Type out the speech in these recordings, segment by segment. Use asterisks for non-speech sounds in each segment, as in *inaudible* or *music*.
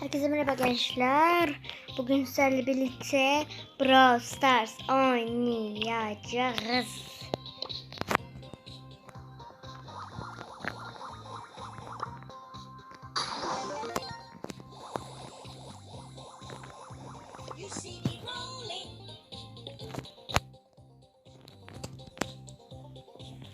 Herkese merhaba gençler. Bugün sizlerle birlikte Brawl Stars oynayacağız.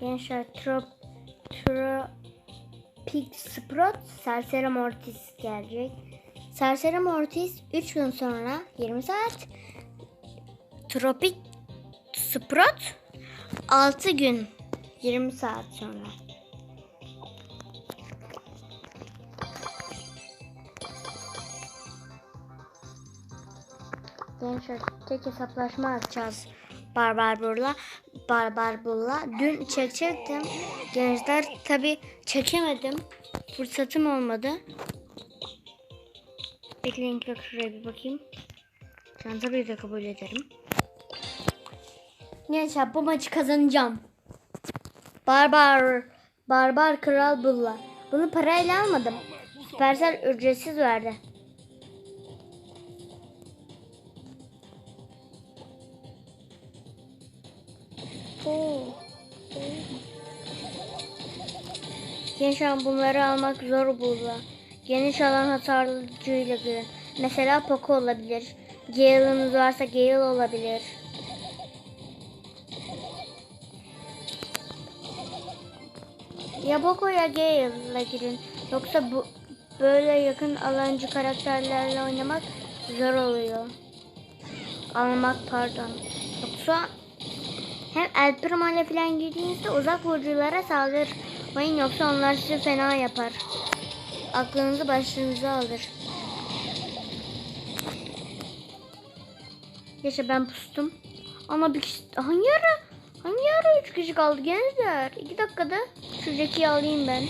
Gençler Trop Tropic Sprout Serseri Mortis gelecek. Serseri Mortis 3 gün sonra 20 saat. Tropic Sprout 6 gün 20 saat sonra. Gençler tek hesaplaşma atacağız. Barbar Burla. Barbar Burla. Dün çekecektim. Gençler tabi çekemedim. Fırsatım olmadı. Bekleyin ki şuraya bir bakayım. Şu tabii de kabul ederim. Gençler bu maçı kazanacağım. Barbar. Barbar Kral Bulla. Bunu parayla almadım. Süpersel ücretsiz verdi. Oo. Gençler bunları almak zor burada. Geniş alan hasarlıcıyla girin. Mesela Poco olabilir. Gale'ınız varsa Gale olabilir. Ya Poco ya Gale'la girin. Yoksa bu böyle yakın alancı karakterlerle oynamak zor oluyor. Almak pardon. Yoksa hem El Primo ile falan girdiğinizde uzak vuruculara saldırmayın yoksa onlar sizi fena yapar. Aklınızı başınıza alır. Yaşa ben pustum. Ama bir kişi... Hangi ara? Hangi ara üç kişi kaldı gençler? İki dakikada şu Jackie'yi alayım ben.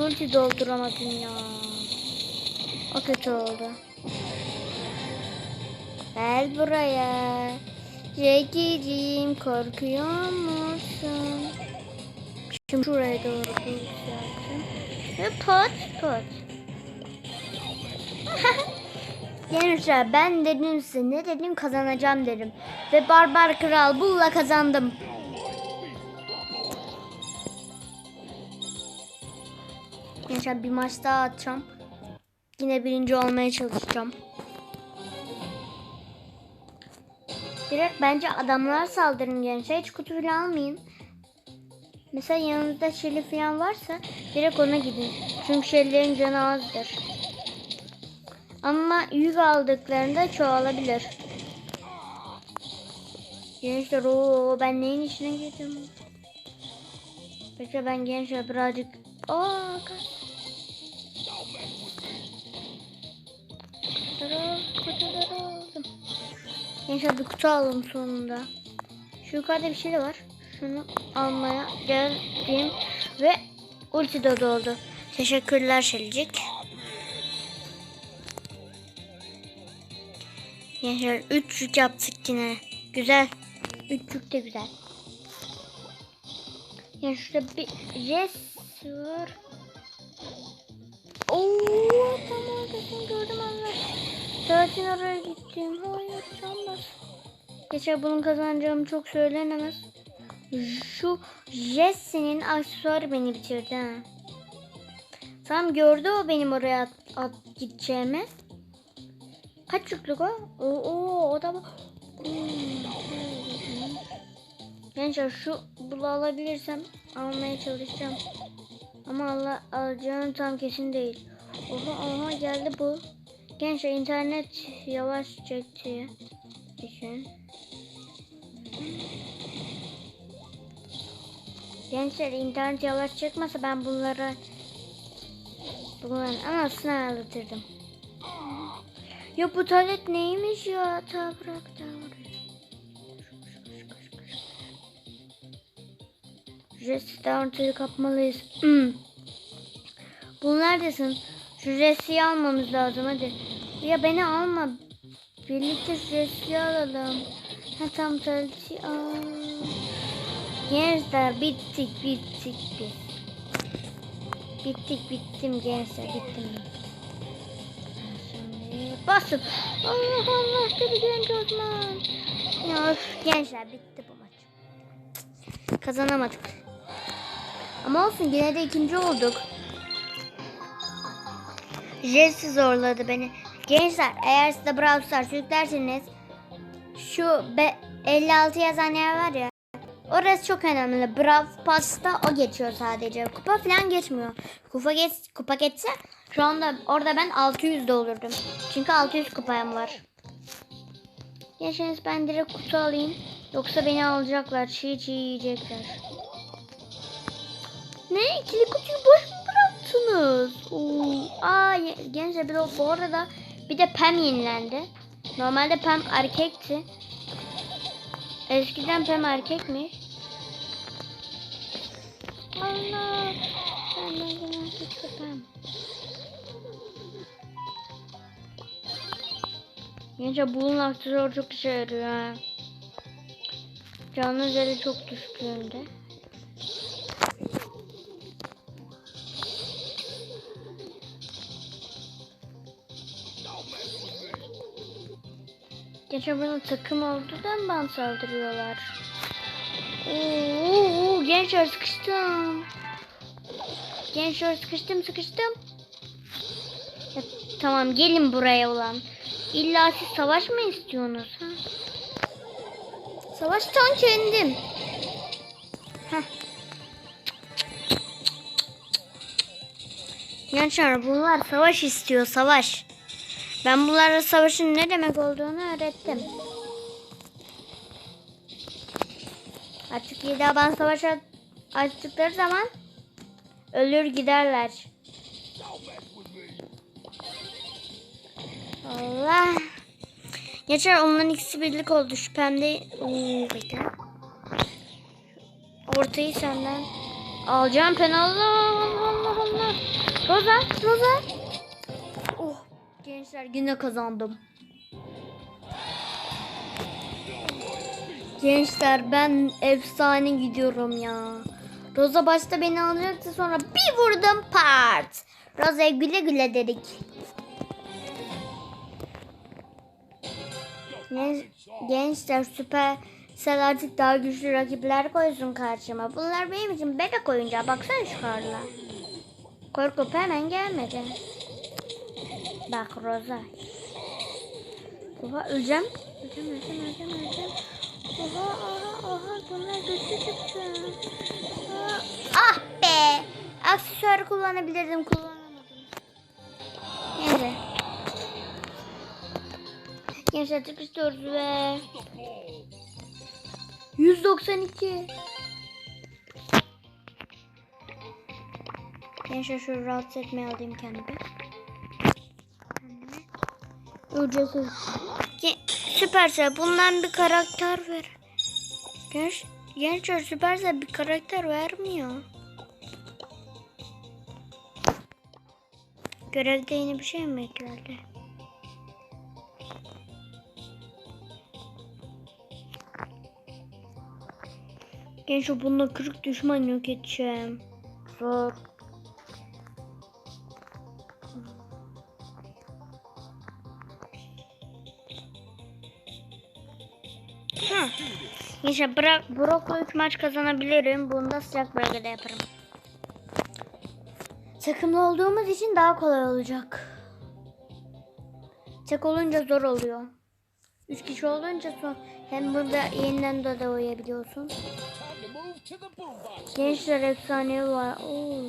Ulti dolduramadım ya. O kötü oldu. Gel buraya. Jackie'ciğim korkuyor musun? Şimdi şuraya doğru yükselttim. Pot pot. Gençler ben dedim size ne dedim kazanacağım dedim. Ve Barbar Kral Bull'la kazandım. Gençler bir maç daha atacağım. Yine birinci olmaya çalışacağım. Direkt bence adamlar saldırın gençler. Hiç kutu bile almayın. Mesela yanınızda şeli falan varsa direkt ona gidin. Çünkü şelilerin canı azdır. Ama yük aldıklarında çoğalabilir. Gençler o ben neyin içine girdim? Peki ben gençler birazcık Aa, kaç. Kutuları, kutuları aldım. Gençler bir kutu aldım sonunda. Şu yukarıda bir şey de var. Şunu almaya geldim ve ulti de doldu. Teşekkürler Şelicik. Gençler 3 yük yaptık yine. Güzel. 3 yük de güzel. Yani şurada bir res var. Oo, tam ortasını gördüm Allah. Zaten oraya gittim. Hayır canmaz. Geçer bunun kazanacağım çok söylenemez. Şu Jesse'nin aksesuarı beni bitirdi ha. Tam gördü o benim oraya at, at gideceğimi. Kaç yüklük o? Oo, o da hmm. Gençler şu bulu alabilirsem almaya çalışacağım. Ama Allah alacağım tam kesin değil. Oha oha geldi bu. Gençler internet yavaş çekti. için. Gençler internet yavaş çıkmasa ben bunları bunların anasını ağlatırdım. Ya bu talet neymiş ya? Ta bırak ta ortaya kapmalıyız. Hmm. Bunlar neredesin? Şu Jesse'yi almamız lazım hadi. Ya beni alma. Birlikte Jesse'yi alalım. Ha tam taleti al. Gençler bittik bittik biz. Bittik bittim gençler bittim. Basın. Allah Allah dedi genç Osman. Ya gençler bitti bu maç. Kazanamadık. Ama olsun yine de ikinci olduk. Jesse zorladı beni. Gençler eğer siz de Brawl Stars yüklerseniz şu be 56 yazan yer var ya Orası çok önemli. Brawl Pass'ta o geçiyor sadece. Kupa falan geçmiyor. Kupa geç kupa geçse şu anda orada ben 600'de olurdum. Çünkü 600 kupam var. Yaşınız ben direkt kutu alayım. Yoksa beni alacaklar. Çiğ çiğ yiyecekler. Ne? İkili kutuyu boş mu bıraktınız? Oo. Aa, gençler bir de bu arada bir de Pam yenilendi. Normalde Pam erkekti. Eskiden Pam erkekmiş. Allah. Benden gelen suçlu Pam. Gençler bunun aksesuarı çok işe yarıyor ha. Canlı üzeri çok düştüğünde. Geçen bana takım olduğundan bana saldırıyorlar. Oo, gençler sıkıştım. Gençler sıkıştım sıkıştım. Ya, tamam gelin buraya ulan. İlla siz savaş mı istiyorsunuz? Ha? Savaştan kendim. Heh. Gençler bunlar savaş istiyor savaş. Ben bunlara savaşın ne demek olduğunu öğrettim. Artık daha ben savaşa açtıkları zaman ölür giderler. Allah. Geçer onların ikisi birlik oldu. Şüphemde... Oo, bekle. Ortayı senden alacağım ben. Allah Allah Allah Allah. Roza, Roza. Gençler yine kazandım. Gençler ben efsane gidiyorum ya. Roza başta beni alacaktı sonra bir vurdum part. Roza'ya güle güle dedik. Gen- Gençler süper Sel artık daha güçlü rakipler koysun karşıma. Bunlar benim için bebek oyuncağı. Baksana şu karla. Korkup hemen gelmedi. Bak Roza. Oha öleceğim. Öleceğim, öleceğim, öleceğim, öleceğim. Oha, oha, oha. Bunlar güçlü çıktı. Ah be. Aksesuarı kullanabilirdim. Kullanamadım. Neyse. Gençler tıkıştırıyoruz ve 192 Gençler şöyle rahatsız etmeye alayım kendimi. Ücretsiz. Ge- Süpersel bundan bir karakter ver. Genç, gençler Süpersel bir karakter vermiyor. Görevde yeni bir şey mi eklendi? Genç bununla kırık düşman yok edeceğim. Zor. Gençler bırak Brock'la 3 maç kazanabilirim. Bunu da sıcak bölgede yaparım. Takımlı olduğumuz için daha kolay olacak. Tek olunca zor oluyor. Üç kişi olunca son hem burada yeniden de uyuyabiliyorsun. Gençler efsane var. Oo,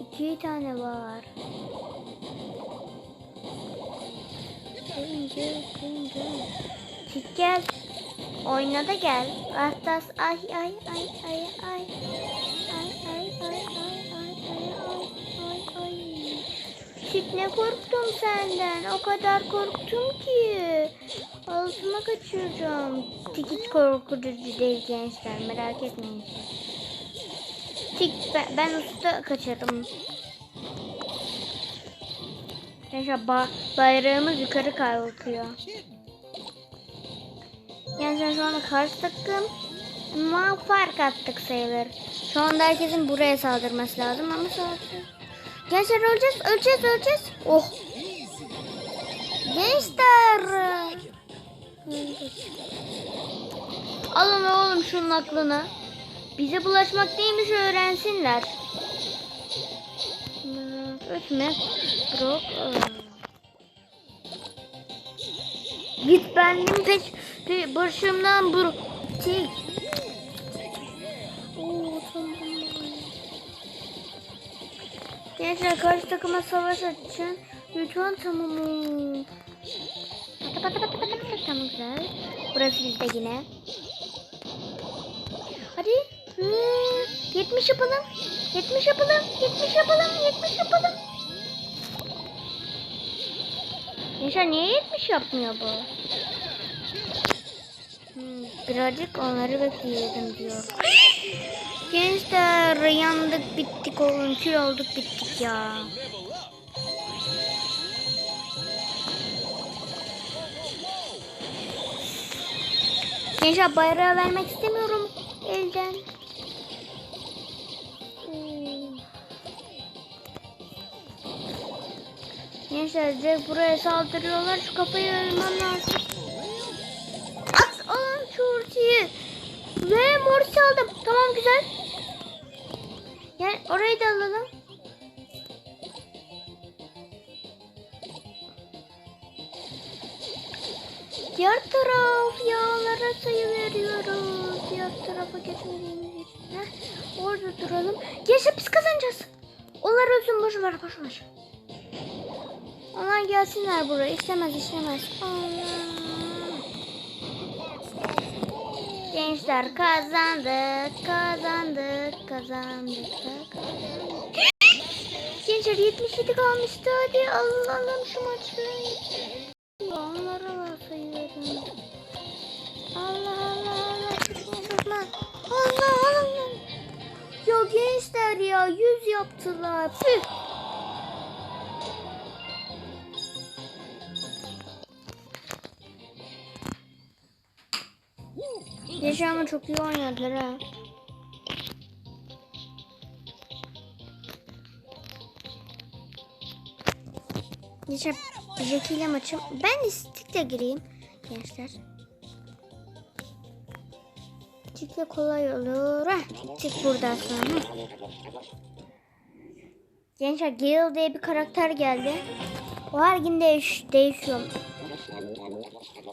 iki tane var. Gel, gel. Çık gel. Oyna da gel. Ahtas ay ay ay ay ay. Ay ay ay ay ay ay ay ay. Süt ne korktum senden. O kadar korktum ki. Ağzıma kaçırdım. Tik korkutucu değil gençler merak etmeyin. Tik ben, ben usta kaçarım. Gençler ba bayrağımız yukarı kalkıyor. Gençler şu anda karşı takım ma fark attık sayılır. Şu anda herkesin buraya saldırması lazım ama saldırıyor. Gençler öleceğiz, öleceğiz, öleceğiz. Oh. Gençler. Alın oğlum şunun aklını. Bize bulaşmak neymiş öğrensinler. Ötme. Brok. Git benim peş, pe, başımdan bur. Çek. Oo. Gençler karşı takıma savaş açın. Lütfen tamam. Pata pata pata pata pata tamam güzel. Burası bizde yine. Hadi. Hı, 70 yapalım. 70 yapalım. 70 yapalım. 70 yapalım. Gençler niye 70 yapmıyor bu? Birazcık onları bekleyelim diyor. *gasps* Gençler yandık bittik oğlum kül olduk bittik ya. Gençler bayrağı vermek istemiyorum elden. Gençler direkt buraya saldırıyorlar. Şu kafayı ölmem lazım. Ultiyi. Ve morsi aldım. Tamam güzel. Yani orayı da alalım. Diğer taraf yağlara sayı veriyoruz. Diğer tarafa geçmediğimiz için. Orada duralım. Gençler biz kazanacağız. Onlar ölsün boş ver boş ver. Onlar gelsinler buraya. İstemez istemez. Allah. Gençler kazandık, kazandık, kazandık, kazandık. Gençler 77 kalmıştı. Hadi alalım şu maçı. Onlara var sayıyorum. Allah Allah Allah. Allah Allah. Ya gençler ya 100 yaptılar. Püh. Yaşa ama çok iyi oynadılar ha. Yaşa Jackie ile maçım. Ben istikle gireyim gençler. Çıkla kolay olur. Heh, çık buradan sonra. Gençler Gale diye bir karakter geldi. O her gün değiş değişiyor.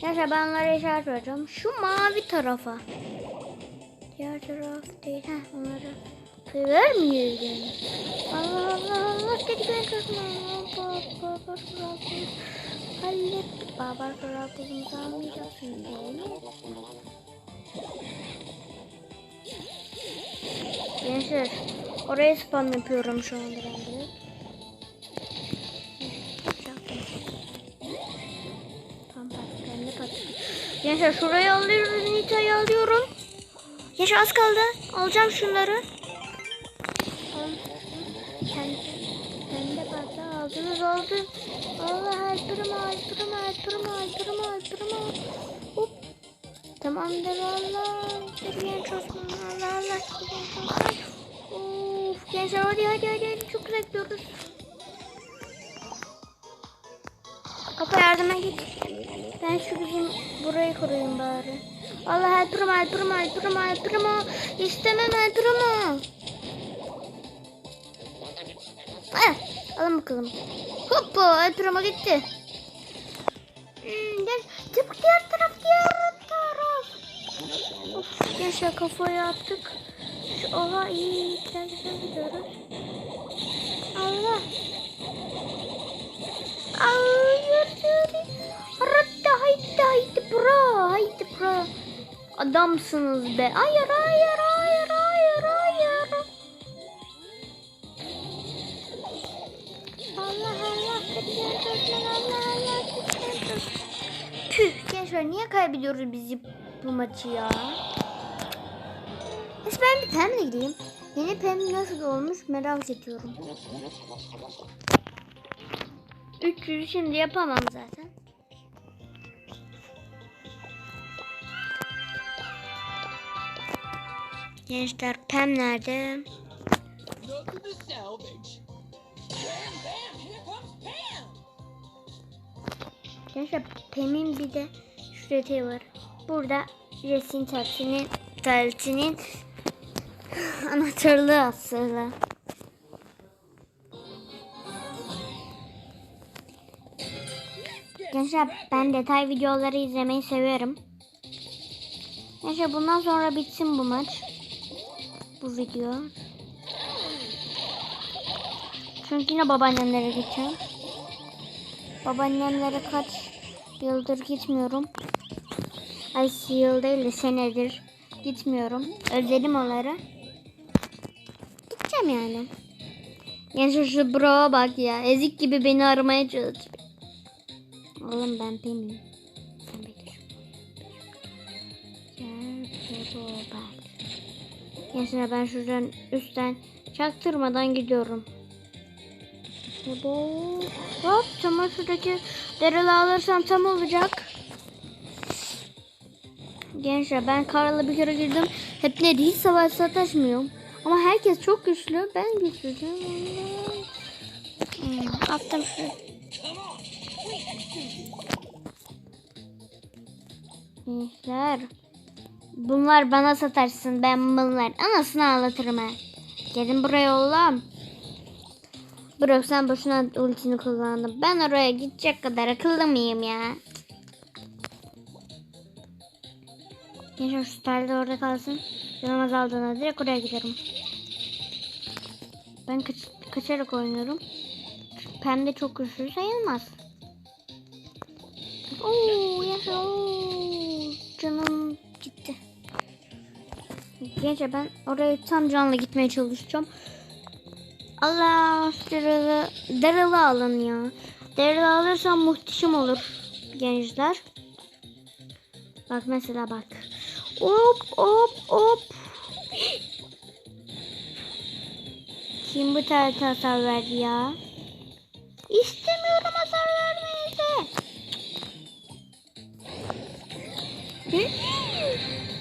Gençler ben onlara işaret vereceğim. Şu mavi tarafa. Diğer taraf değil. Heh onlara. Vermiyor yani. Allah Allah Allah dedi ben kızma. Babar karpuz. Hallet. Babar karpuzumuzu almayacaksın? Gençler oraya spam yapıyorum şu anda ben de. Gençler şurayı alıyorum. Nita'yı alıyorum. Gençler az kaldı. Alacağım şunları. De patlı aldınız oldu. Allah helper'ımı helper'ımı helper'ımı helper'ımı helper'ımı. Hop. Tamamdır Allah. Geriye çözüm. Allah Allah. Of gençler hadi hadi hadi, hadi. çok güzel gidiyoruz. Kapı yardıma git. Ben şu bizim burayı kurayım bari. Allah helper'ım helper'ım helper'ım helper'ım. İstemem helper'ım. Eh, alın bakalım. Hoppa helper'ıma gitti. Hmm, gel. Çabuk diğer taraf diğer taraf. Of, gençler kafaya attık. Şu, oha iyi güzel güzel gidiyoruz. Allah. Hayır Hatta haydi haydi bro haydi bro. Adamsınız be. Hayır hayır hayır hayır hayır. Allah Allah gidiyoruz. Tüh gençler niye kaybediyoruz biz bu maçı ya? Neyse ben bir Pem'le gideyim. Yeni Pem nasıl olmuş merak ediyorum. 300'ü şimdi yapamam zaten. Gençler Pem nerede? Gençler Pem'in bir de şu detayı var. Burada resim tatlinin tatlinin *laughs* anahtarlığı aslında. Gençler ben detay videoları izlemeyi seviyorum. Gençler bundan sonra bitsin bu maç. Bu video. Çünkü yine babaannemlere gideceğim. Babaannemlere kaç yıldır gitmiyorum. Ay yıl değil de senedir gitmiyorum. Özledim onları. Gideceğim yani. Gençler şu bro'a bak ya. Ezik gibi beni aramaya çalışıyor. Oğlum ben Pem'im. Gençler ben şuradan üstten çaktırmadan gidiyorum. Hop tamam şuradaki dereli alırsam tam olacak. Gençler ben Karl'a bir kere girdim. Hep ne hiç savaş sataşmıyorum. Ama herkes çok güçlü. Ben güçsüzüm. Hmm, attım şu. Gençler. Bunlar bana satarsın. Ben bunlar anasını ağlatırım ha. Gelin buraya oğlum. Bırak sen boşuna ultini kullandın. Ben oraya gidecek kadar akıllı mıyım ya? Gençler şu tane orada kalsın. Canım azaldığında direkt oraya giderim. Ben kaç kaçarak oynuyorum. Pembe çok güçlü sayılmaz. Oo, yaşa. Gençler ben oraya tam canlı gitmeye çalışacağım. Allah Daryl'ı Daryl'ı alın ya. Daryl'ı alırsam muhteşem olur gençler. Bak mesela bak. Hop hop hop. Kim bu tane hasar verdi ya? İstemiyorum hasar vermenizi.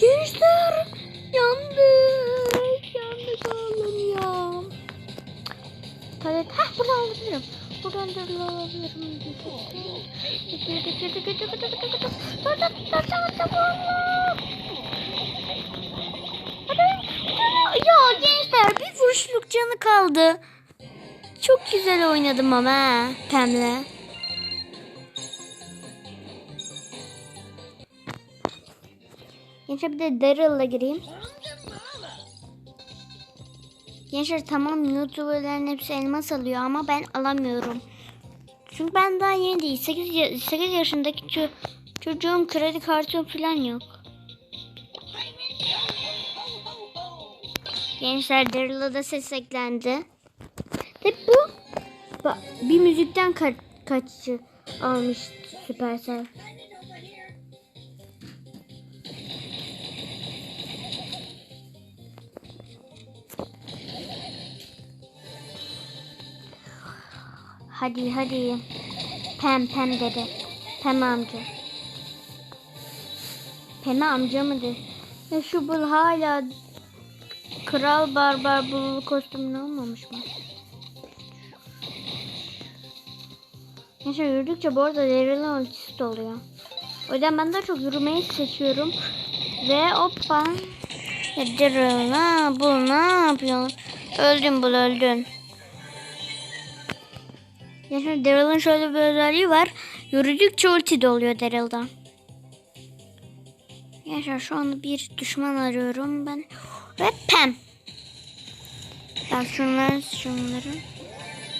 Gençler yandık. Yandık oğlum ya. Palet. Hah buradan alabilirim. Buradan da alabilirim. Ya gençler bir vuruşluk canı kaldı. Çok güzel oynadım ama Pem'le. Gençler bir de Daryl'la gireyim. Gençler tamam YouTuber'ların hepsi elmas alıyor ama ben alamıyorum. Çünkü ben daha yeni değil. 8, ya- 8 yaşındaki ço- çocuğum kredi kartım falan yok. Gençler Daryl'a da ses. Hep bu bir müzikten ka- kaçıcı almış Supercell. Hadi hadi. Pem pem dedi. Pem amca. Pem amca mıdır? Ya şu bul hala Kral Barbar bul kostümünü almamış mı? Neyse yürüdükçe bu arada Daryl'ın ultisi de oluyor. O yüzden ben daha çok yürümeyi seçiyorum. Ve hoppa. Daryl ha bu ne yapıyorsun? Öldün bul öldün. Yani Daryl'ın şöyle bir özelliği var. Yürüdükçe ulti de oluyor Daryl'da. Yaşar şu anda bir düşman arıyorum ben. Ve pem. Ben şunları şunları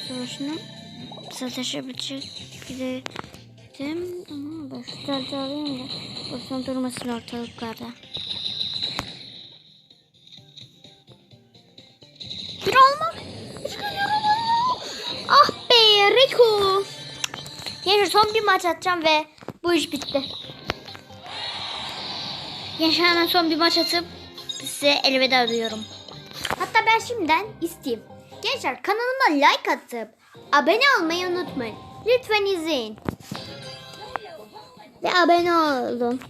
savaşını sataşabilecek gidelim. Ama tacı alayım da. Olsun durmasın ortalıklarda. Bir olmak. Ah Rico. Gençler son bir maç atacağım ve bu iş bitti. Gençler hemen son bir maç atıp size elveda diyorum. Hatta ben şimdiden isteyeyim. Gençler kanalıma like atıp abone olmayı unutmayın. Lütfen izleyin. Ve abone olun.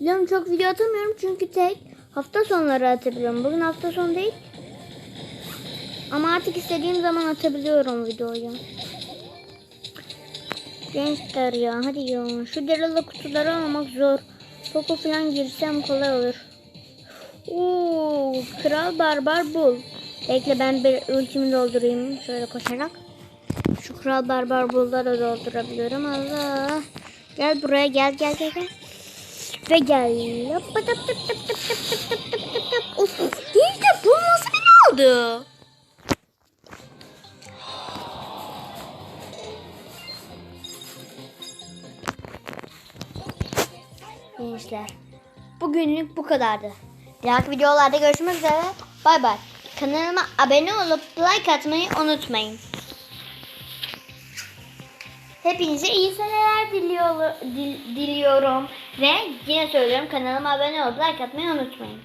Biliyorum çok video atamıyorum çünkü tek hafta sonları atabiliyorum. Bugün hafta sonu değil. Ama artık istediğim zaman atabiliyorum videoyu. Gençler ya hadi ya. Şu delalı kutuları almak zor. Poco falan girsem kolay olur. Oo, kral barbar bul. Bekle ben bir ultimi doldurayım. Şöyle koşarak. Şu kral barbar bulda da doldurabiliyorum. Allah. Gel buraya gel gel gel gel. Ve gel. Of, değil de bu nasıl bir oldu? Gençler. Bugünlük bu kadardı. Diğer videolarda görüşmek üzere. Bay bay. Kanalıma abone olup like atmayı unutmayın. Hepinize iyi seneler diliyor, dil- diliyorum. Ve yine söylüyorum kanalıma abone olup like atmayı unutmayın.